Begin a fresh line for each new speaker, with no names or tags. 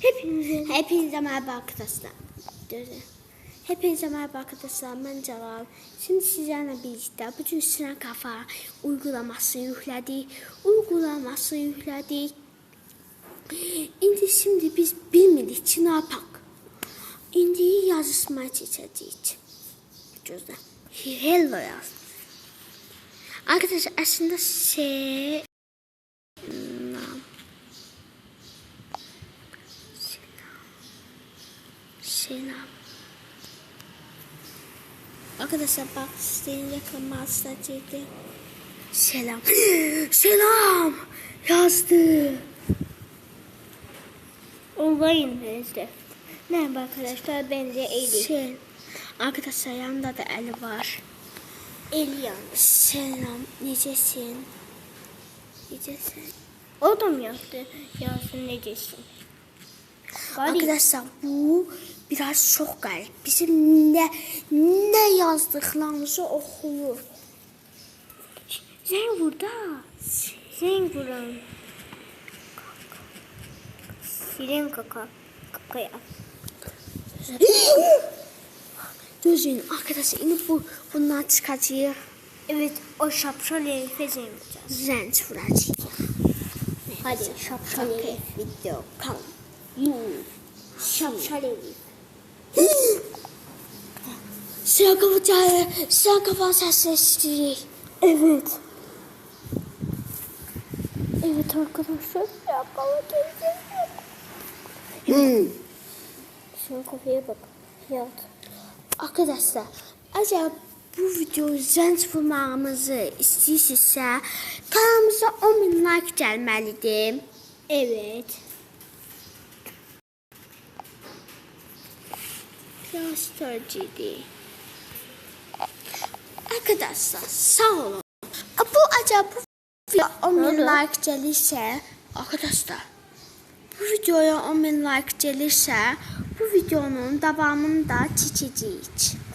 Hepinizin
Hepinize merhaba arkadaşlar. Hepinize merhaba arkadaşlar. Ben Celal. Şimdi sizlerle birlikte bütün Sinan Kafa uygulamasını yükledik. Uygulaması yükledik. İndi şimdi biz bilmedik ki ne yapak. İndi yazışmaya geçeceğiz. Gözle. Hello yaz. Arkadaşlar aslında şey... Selam. Arkadaşlar bak senin yakınmazsa ciddi. Selam. Selam. Yazdı.
olayın neyse. Merhaba arkadaşlar ben de Eylül.
Şey. Arkadaşlar yanında da eli var.
Eli.
Selam. Necesin? Necesin?
O da mı yaptı? Yazsın ne desin? Garip.
Arkadaşlar bu biraz çok garip. Bizim ne ne yazdıklarımızı okuyor.
Sen burada. Sen buran. Siren kaka. Kaka yap.
Gözün arkadaşlar yine bu bundan çıkacağız.
Evet o şapşal herife zemleyeceğiz.
Zenç vuracağız.
Hadi şapşal herif video.
Tamam.
Şapşal herif.
Sıra kapacağı, sıra kapan sesleştirecek.
Evet. Evet arkadaşlar. Ya baba
Hmm.
Şunun kafaya bak. Fiyat.
Arkadaşlar, acaba bu videoyu zenç vurmağımızı istəyirsinizsə, kanalımıza 10 bin like gəlməlidir.
Evet.
Plastorcidi. Arkadaşlar, sağ olun. Bu acaba bu video 10 bin like gəlirsə, arkadaşlar, bu videoya 10 bin like gəlirsə, bu videonun davamını da çəkəcəyik.